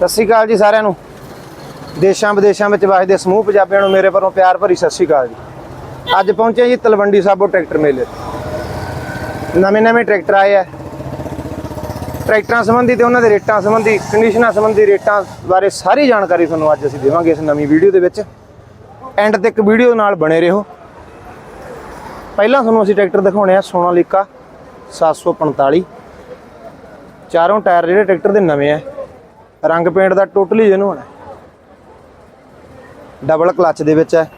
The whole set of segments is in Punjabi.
ਸਤਿ ਸ਼੍ਰੀ ਅਕਾਲ ਜੀ ਸਾਰਿਆਂ ਨੂੰ। ਦੇਸ਼ਾਂ ਵਿਦੇਸ਼ਾਂ ਵਿੱਚ ਵਸਦੇ ਸਮੂਹ ਪੰਜਾਬੀਆਂ ਨੂੰ ਮੇਰੇ ਵੱਲੋਂ ਪਿਆਰ ਭਰੀ ਸਤਿ ਸ਼੍ਰੀ ਅਕਾਲ ਜੀ। ਅੱਜ ਪਹੁੰਚੇ ਜੀ ਤਲਵੰਡੀ ਸਾਬੋ ਟਰੈਕਟਰ ਮੇਲੇ। ਨਵੇਂ ਨਵੇਂ ਟਰੈਕਟਰ ਆਏ ਆ। ਟਰੈਕਟਰਾਂ ਸੰਬੰਧੀ ਤੇ ਉਹਨਾਂ ਦੇ ਰੇਟਾਂ ਸੰਬੰਧੀ ਕੰਡੀਸ਼ਨਾਂ ਸੰਬੰਧੀ ਰੇਟਾਂ ਬਾਰੇ ਸਾਰੀ ਜਾਣਕਾਰੀ ਤੁਹਾਨੂੰ ਅੱਜ ਅਸੀਂ ਦੇਵਾਂਗੇ ਇਸ ਨਵੀਂ ਵੀਡੀਓ ਦੇ ਵਿੱਚ। ਐਂਡ ਤੱਕ ਵੀਡੀਓ ਨਾਲ ਬਣੇ ਰਹੋ। ਪਹਿਲਾਂ ਤੁਹਾਨੂੰ ਅਸੀਂ ਟਰੈਕਟਰ ਦਿਖਾਉਣੇ ਆ ਸੋਨਾਲੀਕਾ 745 ਚਾਰੋਂ ਟਾਇਰ ਜਿਹੜੇ ਟਰੈਕਟਰ ਦੇ ਨਵੇਂ ਆ। ਰੰਗ ਪੇਂਟ ਦਾ ਟੋਟਲੀ ਜਨੂਨ ਹੈ ਡਬਲ ਕਲੱਚ ਦੇ ਵਿੱਚ ਹੈ।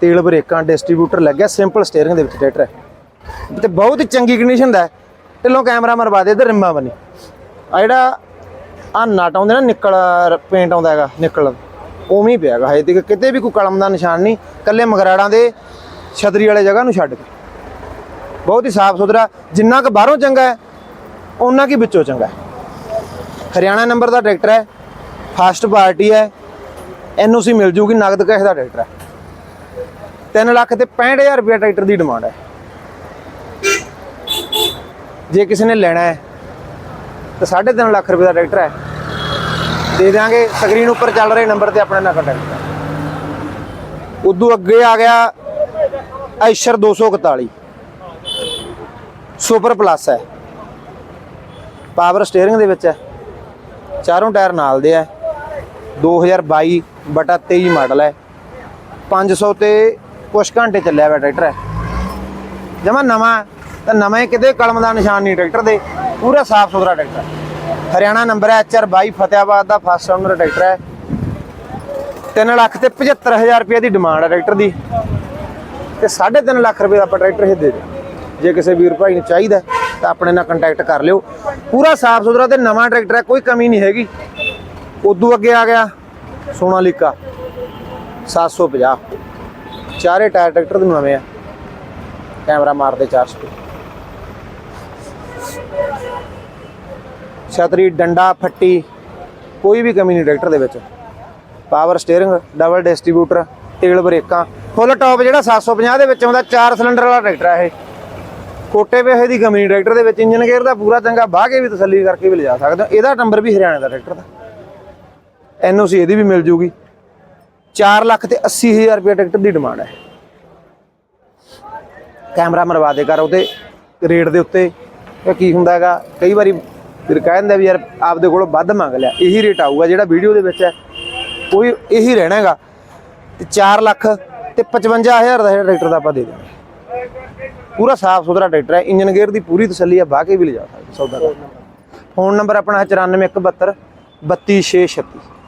ਤੇਲ ਬ੍ਰੇਕਾਂ ਡਿਸਟ੍ਰੀਬਿਊਟਰ ਲੱਗਿਆ ਸਿੰਪਲ ਸਟੀਅਰਿੰਗ ਦੇ ਵਿੱਚ ਟਰੈਕਟਰ ਹੈ। ਤੇ ਬਹੁਤ ਹੀ ਚੰਗੀ ਕੰਡੀਸ਼ਨ ਦਾ ਢਿੱਲੋਂ ਕੈਮਰਾ ਮਰਵਾ ਦੇ ਇਧਰ ਰਿੰਮਾਂ ਬਣੀ ਆ ਜਿਹੜਾ ਆ ਨਟ ਆਉਂਦੇ ਨਾ, ਨਿਕਲ ਪੇਂਟ ਆਉਂਦਾ ਹੈਗਾ, ਨਿਕਲ। ਉਵੇਂ ਹੀ ਪਿਆ ਹੈਗਾ, ਹਜੇ ਤੱਕ ਕਿਤੇ ਵੀ ਕੋਈ ਕਲਮ ਦਾ ਨਿਸ਼ਾਨ ਨਹੀਂ। ਕੱਲੇ ਮਗਰਾੜਾਂ ਦੇ ਛਤਰੀ ਵਾਲੇ ਜਗ੍ਹਾ ਨੂੰ ਛੱਡ ਕੇ। ਬਹੁਤ ਹੀ ਸਾਫ਼ ਸੁਥਰਾ, ਜਿੰਨਾ ਕੁ ਬਾਹਰੋਂ ਚੰਗਾ ਹੈ ਉਹਨਾਂ ਕੀ ਵਿੱਚੋਂ ਚੰਗਾ ਹੈ। ਹਰਿਆਣਾ ਨੰਬਰ ਦਾ ਟਰੈਕਟਰ ਹੈ, ਫਾਸਟ ਪਾਰਟੀ ਹੈ, ਐਨਓਸੀ ਮਿਲ ਜੂਗੀ, ਨਗਦ ਕੈਸ਼ ਦਾ ਟਰੈਕਟਰ ਹੈ। 3 ਲੱਖ ਤੇ 65000 ਰੁਪਏ ਟਰੈਕਟਰ ਦੀ ਡਿਮਾਂਡ ਹੈ। ਜੇ ਕਿਸੇ ਨੇ ਲੈਣਾ ਹੈ, ਤਾਂ 3.5 ਲੱਖ ਰੁਪਏ ਦਾ ਟਰੈਕਟਰ ਹੈ। ਦੇ ਦਿਆਂਗੇ, ਸਕਰੀਨ ਉੱਪਰ ਚੱਲ ਰਹੇ ਨੰਬਰ ਤੇ ਆਪਣਾ ਨਾਲ ਕੰਟੈਕਟ ਉਦੋਂ ਅੱਗੇ ਆ ਗਿਆ ਐਸ਼ਰ 241 ਸੁਪਰ ਪਲੱਸ ਹੈ। ਪਾਵਰ ਸਟੀਅਰਿੰਗ ਦੇ ਵਿੱਚ ਹੈ। ਚਾਰੋਂ ਟਾਇਰ ਨਾਲ ਦੇ ਹੈ 2022 ਬਟਾ 23 ਮਾਡਲ ਹੈ। 500 ਤੇ ਕੁਛ ਘੰਟੇ ਚੱਲਿਆ ਹੋਇਆ ਟਰੈਕਟਰ। ਹੈ ਜਮਾ ਨਵਾਂ, ਤਾਂ ਨਵੇਂ ਕਿਤੇ ਕਲਮ ਦਾ ਨਿਸ਼ਾਨ ਨਹੀਂ ਟਰੈਕਟਰ ਦੇ। ਪੂਰਾ ਸਾਫ਼ ਸੁਥਰਾ ਟਰੈਕਟਰ। ਹਰਿਆਣਾ ਨੰਬਰ ਹੈ HR22 ਫਤਿਆਬਾਦ ਦਾ ਫਸਟ ਓਨਰ ਟਰੈਕਟਰ ਹੈ। 3 ਲੱਖ ਤੇ 75000 ਰੁਪਏ ਦੀ ਡਿਮਾਂਡ ਹੈ ਟਰੈਕਟਰ ਦੀ। ਤੇ 3.5 ਲੱਖ ਰੁਪਏ ਦਾ ਆਪਾਂ ਟਰੈਕਟਰ ਇਹ ਦੇ ਦੇ। ਜੇ ਕਿਸੇ ਵੀਰ ਭਾਈ ਨੂੰ ਚਾਹੀਦਾ ਤਾਂ ਆਪਣੇ ਨਾਲ ਕੰਟੈਕਟ ਕਰ ਲਿਓ। ਪੂਰਾ ਸਾਫ਼ ਸੁਥਰਾ ਤੇ ਨਵਾਂ ਟਰੈਕਟਰ ਹੈ, ਕੋਈ ਕਮੀ ਨਹੀਂ ਹੈਗੀ। ਉਦੋਂ ਅੱਗੇ ਆ ਗਿਆ ਸੋਨਾਲੀਕਾ 750 ਚਾਰੇ ਟਾਇਰ ਟਰੈਕਟਰ ਦੇ ਨਵੇਂ ਆ। ਕੈਮਰਾ ਮਾਰਦੇ 400 ਛਤਰੀ, ਡੰਡਾ, ਫੱਟੀ, ਕੋਈ ਵੀ ਕਮੀ ਨਹੀਂ ਟਰੈਕਟਰ ਦੇ ਵਿੱਚ। ਪਾਵਰ ਸਟੀਅਰਿੰਗ, ਡਬਲ ਡਿਸਟ੍ਰੀਬਿਊਟਰ, ਤੇਲ ਬ੍ਰੇਕਾਂ, ਫੁੱਲ ਟੌਪ ਜਿਹੜਾ 750 ਦੇ ਵਿੱਚ ਆਉਂਦਾ 4 ਸਿਲੰਡਰ ਵਾਲਾ ਟਰੈਕਟਰ ਹੈ ਇਹ। ਕੋਟੇ ਪੈਸੇ ਦੀ ਕਮੀ ਟਰੈਕਟਰ ਦੇ ਵਿੱਚ ਇੰਜਨ ਗੇਅਰ ਦਾ ਪੂਰਾ ਚੰਗਾ ਬਾਹ ਕੇ ਵੀ ਤਸੱਲੀ ਕਰਕੇ ਵੀ ਲਿਜਾ ਸਕਦੇ ਹੋ। ਇਹਦਾ ਨੰਬਰ ਵੀ ਹਰਿਆਣੇ ਦਾ ਟਰੈਕਟਰ ਦਾ। ਐਨਓਸੀ ਇਹਦੀ ਵੀ ਮਿਲ ਜੂਗੀ। 4 ਲੱਖ ਤੇ 80 ਹਜ਼ਾਰ ਰੁਪਏ ਟਰੈਕਟਰ ਦੀ ਡਿਮਾਂਡ ਹੈ। ਕੈਮਰਾ ਮਰਵਾ ਦੇ ਕਰ ਉਹਦੇ ਰੇਟ ਦੇ ਉੱਤੇ। ਕੀ ਹੁੰਦਾ ਹੈਗਾ, ਕਈ ਵਾਰੀ ਫਿਰ ਕਹਿ ਦਿੰਦਾ ਵੀ ਯਾਰ ਆਪਦੇ ਕੋਲੋਂ ਵੱਧ ਮੰਗ ਲਿਆ। ਇਹੀ ਰੇਟ ਆਊਗਾ ਜਿਹੜਾ ਵੀਡੀਓ ਦੇ ਵਿੱਚ ਹੈ। ਉਹ ਵੀ ਇਹੀ ਰਹਿਣਾ ਹੈਗਾ। ਤੇ 4 ਲੱਖ ਤੇ 55000 ਦਾ ਟਰੈਕਟਰ ਦਾ ਆਪਾਂ ਦੇ ਦਿਆਂਗੇ। ਪੂਰਾ ਸਾਫ਼ ਸੁਥਰਾ ਟਰੈਕਟਰ ਹੈ ਇੰਜਨ ਗੇਅਰ ਦੀ ਪੂਰੀ ਤਸੱਲੀ ਹੈ ਬਾਹ ਕੇ ਵੀ ਲਿਜਾ ਸਕਦੇ ਸੌਦਾ ਕਰ। Phone number. ਆਪਣਾ ਹੈ 94172 32636